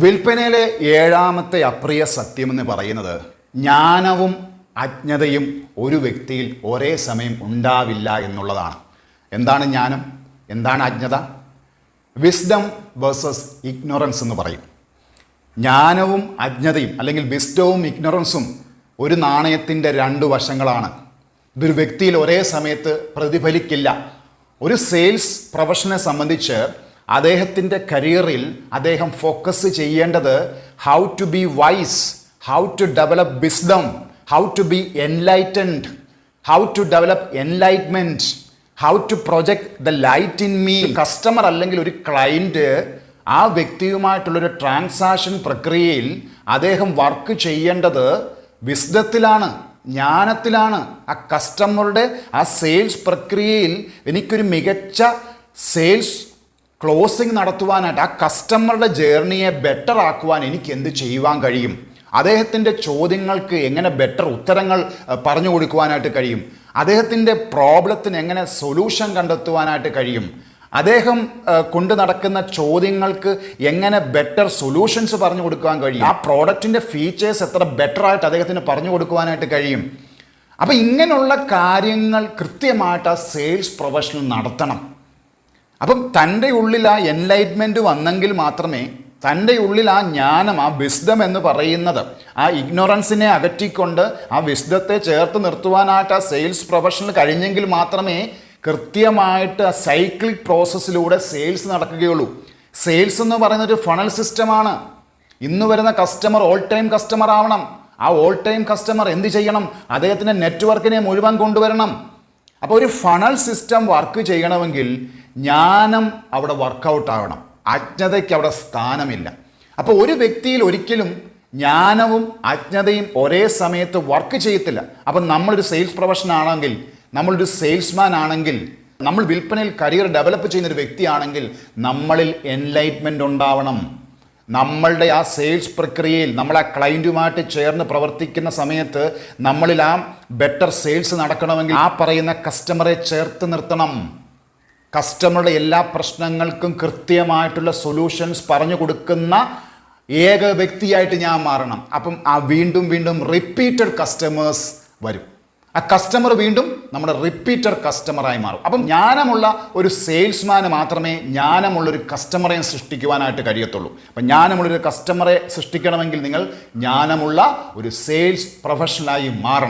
വിൽപ്പനയിലെ ഏഴാമത്തെ അപ്രിയ സത്യമെന്ന് പറയുന്നത് ജ്ഞാനവും അജ്ഞതയും ഒരു വ്യക്തിയിൽ ഒരേ സമയം ഉണ്ടാവില്ല എന്നുള്ളതാണ്. എന്താണ് ജ്ഞാനം? എന്താണ് അജ്ഞത? വിസ്ഡം വേഴ്സസ് ഇഗ്നോറൻസ് എന്ന് പറയും. ജ്ഞാനവും അജ്ഞതയും അല്ലെങ്കിൽ വിസ്ഡവും ഇഗ്നോറൻസും ഒരു നാണയത്തിന്റെ രണ്ട് വശങ്ങളാണ്. ഇതൊരു വ്യക്തിയിൽ ഒരേ സമയത്ത് പ്രതിഫലിക്കില്ല. ഒരു സെയിൽസ് പ്രൊഫഷനെ സംബന്ധിച്ച് അദ്ദേഹത്തിന്റെ കരിയറിൽ അദ്ദേഹം ഫോക്കസ് ചെയ്യേണ്ടത് how to be wise how to develop wisdom how to be enlightened how to develop enlightenment how to project the light in me customer അല്ലെങ്കിൽ ഒരു ക്ലയന്റ് ആ വ്യക്തിയുമായിട്ടുള്ളൊരു ട്രാൻസാക്ഷൻ പ്രക്രിയയിൽ അദ്ദേഹം വർക്ക് ചെയ്യേണ്ടത് വിസ്ഡത്തിലാണ് ജ്ഞാനത്തിലാണ്. ആ കസ്റ്റമറുടെ ആ സെയിൽസ് പ്രക്രിയയിൽ എനിക്കൊരു മികച്ച സെയിൽസ് ക്ലോസിംഗ് നടത്തുവാനായിട്ട് ആ കസ്റ്റമറുടെ ജേർണിയെ ബെറ്റർ ആക്കുവാൻ എനിക്ക് എന്ത് ചെയ്യുവാൻ കഴിയും? അദ്ദേഹത്തിന്റെ ചോദ്യങ്ങൾക്ക് എങ്ങനെ ബെറ്റർ ഉത്തരങ്ങൾ പറഞ്ഞു കൊടുക്കുവാനായിട്ട് കഴിയും? അദ്ദേഹത്തിന്റെ പ്രോബ്ലത്തിന് എങ്ങനെ സൊല്യൂഷൻ കണ്ടെത്തുവാനായിട്ട് കഴിയും? അദ്ദേഹം കൊണ്ട് നടക്കുന്ന ചോദ്യങ്ങൾക്ക് എങ്ങനെ ബെറ്റർ സൊല്യൂഷൻസ് പറഞ്ഞു കൊടുക്കാൻ കഴിയും? ആ പ്രോഡക്റ്റിന്റെ ഫീച്ചേഴ്സ് എത്ര ബെറ്റർ ആയിട്ട് അദ്ദേഹത്തിന് പറഞ്ഞു കൊടുക്കുവാനായിട്ട് കഴിയും? അപ്പോൾ ഇങ്ങനെയുള്ള കാര്യങ്ങൾ കൃത്യമായിട്ട് ആ സെയിൽസ് പ്രൊഫഷണൽ നടത്തണം. അപ്പം തന്റെ ഉള്ളിൽ ആ എൻലൈറ്റ്മെന്റ് വന്നെങ്കിൽ മാത്രമേ തന്റെ ഉള്ളിൽ ആ ജ്ഞാനം ആ വിസ്ഡം എന്ന് പറയുന്നത് ആ ഇഗ്നോറൻസിനെ അകറ്റിക്കൊണ്ട് ആ വിസ്ഡത്തെ ചേർത്ത് നിർത്തുവാനായിട്ട് ആ സെയിൽസ് പ്രൊഫഷണൽ കഴിഞ്ഞെങ്കിൽ മാത്രമേ കൃത്യമായിട്ട് ആ സൈക്ലിക് പ്രോസസ്സിലൂടെ സെയിൽസ് നടക്കുകയുള്ളൂ. സെയിൽസ് എന്ന് പറയുന്ന ഒരു ഫണൽ സിസ്റ്റമാണ് ഇന്ന് വരുന്ന കസ്റ്റമർ ഓൾ ടൈം കസ്റ്റമർ ആവണം. ആ ഓൾ ടൈം കസ്റ്റമർ എന്ത് ചെയ്യണം? അദ്ദേഹത്തിന്റെ നെറ്റ്വർക്കിനെ മുഴുവൻ കൊണ്ടുവരണം. അപ്പോൾ ഒരു ഫണൽ സിസ്റ്റം വർക്ക് ചെയ്യണമെങ്കിൽ ജ്ഞാനം അവിടെ വർക്കൗട്ട് ആവണം അജ്ഞതയ്ക്ക് അവിടെ സ്ഥാനമില്ല. അപ്പോൾ ഒരു വ്യക്തിയിൽ ഒരിക്കലും ജ്ഞാനവും അജ്ഞതയും ഒരേ സമയത്ത് വർക്ക് ചെയ്യത്തില്ല. അപ്പം നമ്മളൊരു സെയിൽസ് പ്രൊഫഷൻ ആണെങ്കിൽ നമ്മളൊരു സെയിൽസ്മാൻ ആണെങ്കിൽ നമ്മൾ വിൽപ്പനയിൽ കരിയർ ഡെവലപ്പ് ചെയ്യുന്ന ഒരു വ്യക്തിയാണെങ്കിൽ നമ്മളിൽ എൻലൈറ്റ്മെന്റ് ഉണ്ടാവണം. നമ്മളുടെ ആ സെയിൽസ് പ്രക്രിയയിൽ നമ്മൾ ആ ക്ലയന്റുമായിട്ട് ചേർന്ന് പ്രവർത്തിക്കുന്ന സമയത്ത് നമ്മളിൽ ആ ബെറ്റർ സെയിൽസ് നടക്കണമെങ്കിൽ ആ പറയുന്ന കസ്റ്റമറെ ചേർത്ത് നിർത്തണം. കസ്റ്റമറുടെ എല്ലാ പ്രശ്നങ്ങൾക്കും കൃത്യമായിട്ടുള്ള സൊല്യൂഷൻസ് പറഞ്ഞു കൊടുക്കുന്ന ഏക വ്യക്തിയായിട്ട് ഞാൻ മാറണം. അപ്പം ആ വീണ്ടും വീണ്ടും റിപ്പീറ്റഡ് കസ്റ്റമേഴ്സ് വരും. ആ കസ്റ്റമർ വീണ്ടും നമ്മുടെ റിപ്പീറ്റർ കസ്റ്റമറായി മാറും. അപ്പം ജ്ഞാനമുള്ള ഒരു സെയിൽസ്മാന് മാത്രമേ ജ്ഞാനമുള്ളൊരു കസ്റ്റമറെ സൃഷ്ടിക്കുവാനായിട്ട് കഴിയത്തുള്ളൂ. അപ്പം ജ്ഞാനമുള്ളൊരു കസ്റ്റമറെ സൃഷ്ടിക്കണമെങ്കിൽ നിങ്ങൾ ജ്ഞാനമുള്ള ഒരു സെയിൽസ് പ്രൊഫഷണലായി മാറണം.